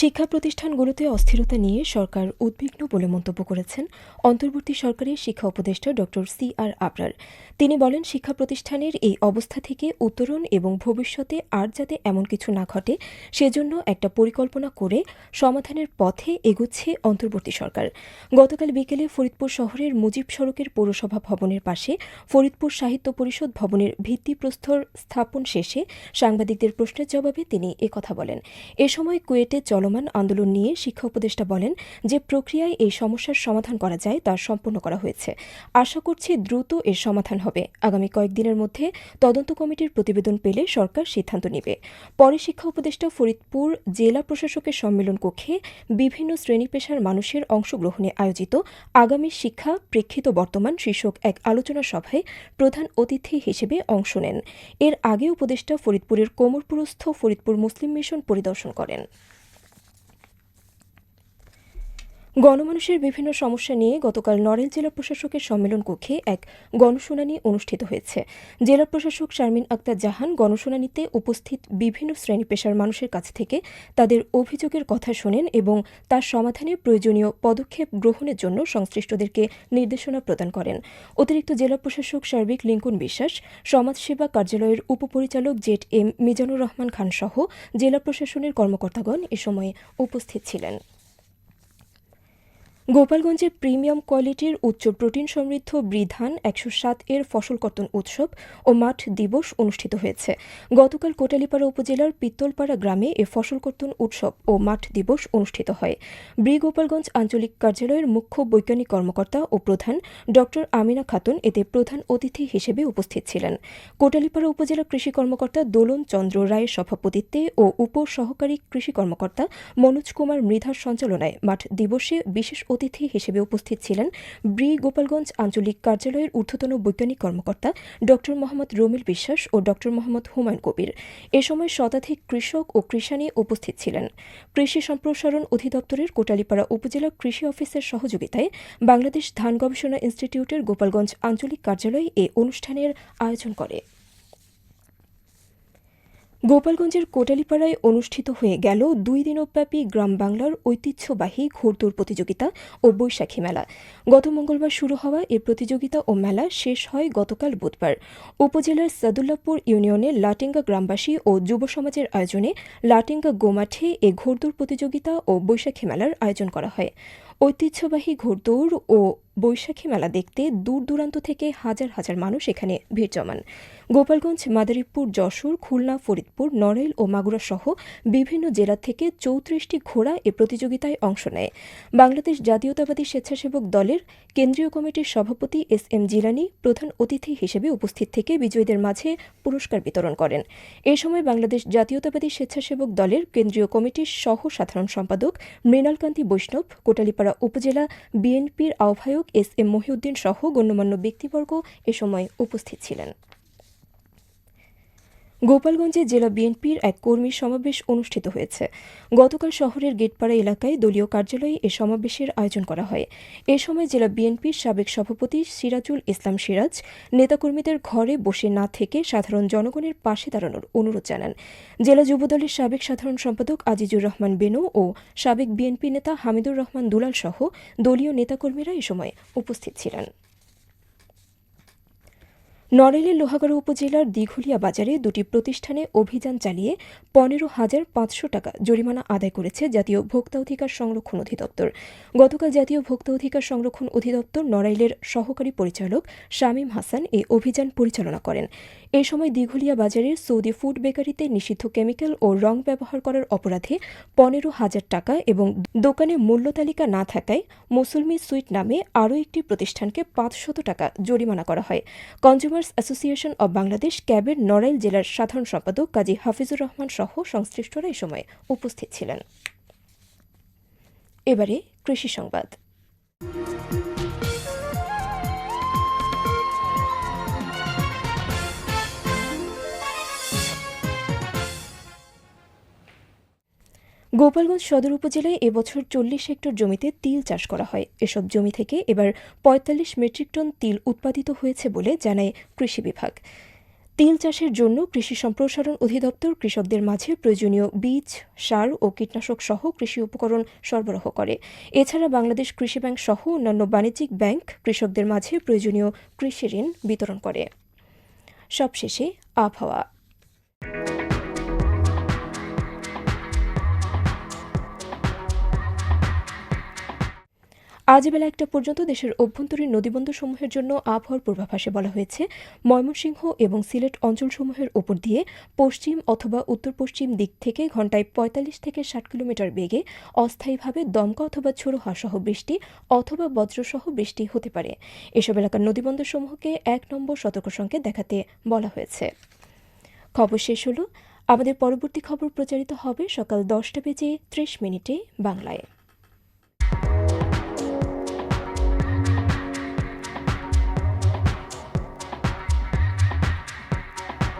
শিক্ষা প্রতিষ্ঠানগুলোতে অস্থিরতা নিয়ে সরকার উদ্বিগ্ন বলে মন্তব্য করেছেন অন্তর্বর্তী সরকারের শিক্ষা উপদেষ্টা ড সি আর আবরার। তিনি বলেন, শিক্ষা প্রতিষ্ঠানের এই অবস্থা থেকে উত্তরণ এবং ভবিষ্যতে আর যাতে এমন কিছু না ঘটে, সেজন্য একটা পরিকল্পনা করে সমাধানের পথে এগুচ্ছে অন্তর্বর্তী সরকার। গতকাল বিকেলে ফরিদপুর শহরের মুজিব সড়কের পৌরসভা ভবনের পাশে ফরিদপুর সাহিত্য পরিষদ ভবনের ভিত্তিপ্রস্তর স্থাপন শেষে সাংবাদিকদের প্রশ্নের জবাবে তিনি একথা বলেন। এ সময় কুয়েটে চলমান আন্দোলন নিয়ে শিক্ষা উপদেষ্টা বলেন যে প্রক্রিয়ায় এই সমস্যার সমাধান করা যায় তা সম্পন্ন করা হয়েছে। আশা করছি দ্রুত এর সমাধান হবে। আগামী কয়েকদিনের মধ্যে তদন্ত কমিটির প্রতিবেদন পেলে সরকার সিদ্ধান্ত নেবে। পরে শিক্ষা উপদেষ্টা ফরিদপুর জেলা প্রশাসকের সম্মেলন কক্ষে বিভিন্ন শ্রেণি পেশার মানুষের অংশগ্রহণে আয়োজিত আগামী শিক্ষা, প্রেক্ষিত বর্তমান শীর্ষক এক আলোচনা সভায় প্রধান অতিথি হিসেবে অংশ নেন। এর আগে উপদেষ্টা ফরিদপুরের কোমরপুরস্থ ফরিদপুর মুসলিম মিশন পরিদর্শন করেন। গণমানুষের বিভিন্ন সমস্যা নিয়ে গতকাল নড়াইল জেলা প্রশাসকের সম্মেলন কক্ষে এক গণশুনানি অনুষ্ঠিত হয়েছে। জেলা প্রশাসক শারমিন আক্তার জাহান গণশুনানিতে উপস্থিত বিভিন্ন শ্রেণি পেশার মানুষের কাছ থেকে তাদের অভিযোগের কথা শোনেন এবং তার সমাধানে প্রয়োজনীয় পদক্ষেপ গ্রহণের জন্য সংশ্লিষ্টদেরকে নির্দেশনা প্রদান করেন। অতিরিক্ত জেলা প্রশাসক সার্বিক লিঙ্কন বিশ্বাস, সমাজসেবা কার্যালয়ের উপপরিচালক জেট এম মিজানুর রহমান খান সহ জেলা প্রশাসনের কর্মকর্তাগণ এ সময় উপস্থিত ছিলেন। গোপালগঞ্জে প্রিমিয়াম কোয়ালিটির উচ্চ প্রোটিন সমৃদ্ধ বৃধান একশো সাত এর ফসল কর্তন উৎসব ও মাঠ দিবস অনুষ্ঠিত হয়েছে। গতকাল কোটালীপাড়া উপজেলার পিত্তলপাড়া গ্রামে এ ফসল কর্তন উৎসব ও মাঠ দিবস অনুষ্ঠিত হয়। ব্রি গোপালগঞ্জ আঞ্চলিক কার্যালয়ের মুখ্য বৈজ্ঞানিক কর্মকর্তা ও প্রধান ড. আমিনা খাতুন এতে প্রধান অতিথি হিসেবে উপস্থিত ছিলেন। কোটালীপাড়া উপজেলা কৃষি কর্মকর্তা দোলন চন্দ্র রায়ের সভাপতিত্বে ও উপ সহকারী কৃষি কর্মকর্তা মনোজ কুমার মৃধার সঞ্চালনায় মাঠ দিবসে বিশেষ অতিথি হিসেবে উপস্থিত ছিলেন ব্রি গোপালগঞ্জ আঞ্চলিক কার্যালয়ের ঊর্ধ্বতন বৈজ্ঞানিক কর্মকর্তা ড মোহাম্মদ রমিল বিশ্বাস ও ড মোহাম্মদ হুমায়ুন কবির। এ সময় শতাধিক কৃষক ও কৃষানী উপস্থিত ছিলেন। কৃষি সম্প্রসারণ অধিদপ্তরের কোটালীপাড়া উপজেলা কৃষি অফিসের সহযোগিতায় বাংলাদেশ ধান গবেষণা ইনস্টিটিউটের গোপালগঞ্জ আঞ্চলিক কার্যালয় এ অনুষ্ঠানের আয়োজন করে। গোপালগঞ্জের কোটালিপাড়ায় অনুষ্ঠিত হয়ে গেল দুই দিনব্যাপী গ্রাম বাংলার ঐতিহ্যবাহী ঘোরদৌড় প্রতিযোগিতা ও বৈশাখী মেলা। গত মঙ্গলবার শুরু হওয়া এ প্রতিযোগিতা ও মেলা শেষ হয় গতকাল বুধবার। উপজেলার সাদুল্লাপুর ইউনিয়নের লাটিঙ্গা গ্রামবাসী ও যুব সমাজের আয়োজনে লাটিঙ্গা গোমাঠে এ ঘোরদৌড় প্রতিযোগিতা ও বৈশাখী মেলার আয়োজন করা হয়। ঐতিহ্যবাহী ঘোরদৌড় ও বৈশাখী মেলা দেখতে দূর দূরান্ত থেকে হাজার হাজার মানুষ এখানে ভিড় জমান। গোপালগঞ্জ, মাদারীপুর, যশোর, খুলনা, ফরিদপুর, নড়াইল ও মাগুরা সহ বিভিন্ন জেলা থেকে চৌত্রিশটি ঘোড়া এ প্রতিযোগিতায় অংশ নেয়। বাংলাদেশ জাতীয়তাবাদী স্বেচ্ছাসেবক দলের কেন্দ্রীয় কমিটির সভাপতি এস এম জিলানি প্রধান অতিথি হিসেবে উপস্থিত থেকে বিজয়ীদের মাঝে পুরস্কার বিতরণ করেন। এ সময় বাংলাদেশ জাতীয়তাবাদী স্বেচ্ছাসেবক দলের কেন্দ্রীয় কমিটির সহ সাধারণ সম্পাদক মৃণালকান্তি বৈষ্ণব, কোটালীপাড়া উপজেলা বিএনপির আহ্বায়ক এস এম মহিউদ্দিন সহ গণ্যমান্য ব্যক্তিবর্গ এ সময় উপস্থিত ছিলেন। গোপালগঞ্জে জেলা বিএনপির এক কর্মী সমাবেশ অনুষ্ঠিত হয়েছে। গতকাল শহরের গেটপাড়া এলাকায় দলীয় কার্যালয়ে এ সমাবেশের আয়োজন করা হয়। এ সময় জেলা বিএনপির সাবেক সভাপতি সিরাজুল ইসলাম সিরাজ, নেতাকর্মীদের ঘরে বসে না থেকে সাধারণ জনগণের পাশে দাঁড়ানোর অনুরোধ জানান। জেলা যুবদলের সাবেক সাধারণ সম্পাদক আজিজুর রহমান বেনু ও সাবেক বিএনপি নেতা হামিদুর রহমান দুলাল সহ দলীয় নেতাকর্মীরা এ সময় উপস্থিত ছিলেন। নড়াইলের লোহাগড়া উপজেলার দিঘুলিয়া বাজারে দুটি প্রতিষ্ঠানে অভিযান চালিয়ে পনেরো হাজার পাঁচশো টাকা জরিমানা আদায় করেছে জাতীয় ভোক্তা অধিকার সংরক্ষণ অধিদপ্তর। গতকাল জাতীয় ভোক্তা অধিকার সংরক্ষণ অধিদপ্তর নড়াইলের সহকারী পরিচালক শামীম হাসান এই অভিযান পরিচালনা করেন। এ সময় দিঘুলিয়া বাজারের সৌদি ফুড বেকারিতে নিষিদ্ধ কেমিক্যাল ও রং ব্যবহার করার অপরাধে পনেরো হাজার টাকা এবং দোকানে মূল্য তালিকা না থাকায় মুসলমি সুইট নামে আরও একটি প্রতিষ্ঠানকে পাঁচশত টাকা জরিমানা করা হয়। কনজিউমার্স অ্যাসোসিয়েশন অব বাংলাদেশ ক্যাবের নড়াইল জেলার সাধারণ সম্পাদক কাজী হাফিজুর রহমান সহ সংশ্লিষ্টরা এ সময় উপস্থিত ছিলেন। এবারে কৃষি সংবাদ। গোপালগঞ্জ সদর উপজেলায় এবছর চল্লিশ হেক্টর জমিতে তিল চাষ করা হয়। এসব জমি থেকে এবার পঁয়তাল্লিশ মেট্রিক টন তিল উৎপাদিত হয়েছে বলে জানায় কৃষি বিভাগ। তিল চাষের জন্য কৃষি সম্প্রসারণ অধিদপ্তর কৃষকদের মাঝে প্রয়োজনীয় বীজ, সার ও কীটনাশক সহ কৃষি উপকরণ সরবরাহ করে। এছাড়া বাংলাদেশ কৃষি ব্যাংক সহ অন্যান্য বাণিজ্যিক ব্যাংক কৃষকদের মাঝে প্রয়োজনীয় কৃষি ঋণ বিতরণ করে। সবশেষে আবহাওয়া। আজ বেলা একটা পর্যন্ত দেশের অভ্যন্তরীণ নদীবন্দরসমূহের জন্য আবহাওয়ার পূর্বাভাসে বলা হয়েছে, ময়মনসিংহ এবং সিলেট অঞ্চলসমূহের ওপর দিয়ে পশ্চিম অথবা উত্তর পশ্চিম দিক থেকে ঘন্টায় পঁয়তাল্লিশ থেকে ষাট কিলোমিটার বেগে অস্থায়ীভাবে দমকা অথবা ছোড়ো হাসহ বৃষ্টি অথবা বজ্রসহ বৃষ্টি হতে পারে। এসব এলাকার নদীবন্দরসমূহকে এক নম্বর সতর্ক সংকেত দেখাতে বলা হয়েছে। খবর শেষ হলো। আমাদের পরবর্তী খবর প্রচারিত হবে সকাল দশটা বেজে ত্রিশ মিনিটে বাংলায়।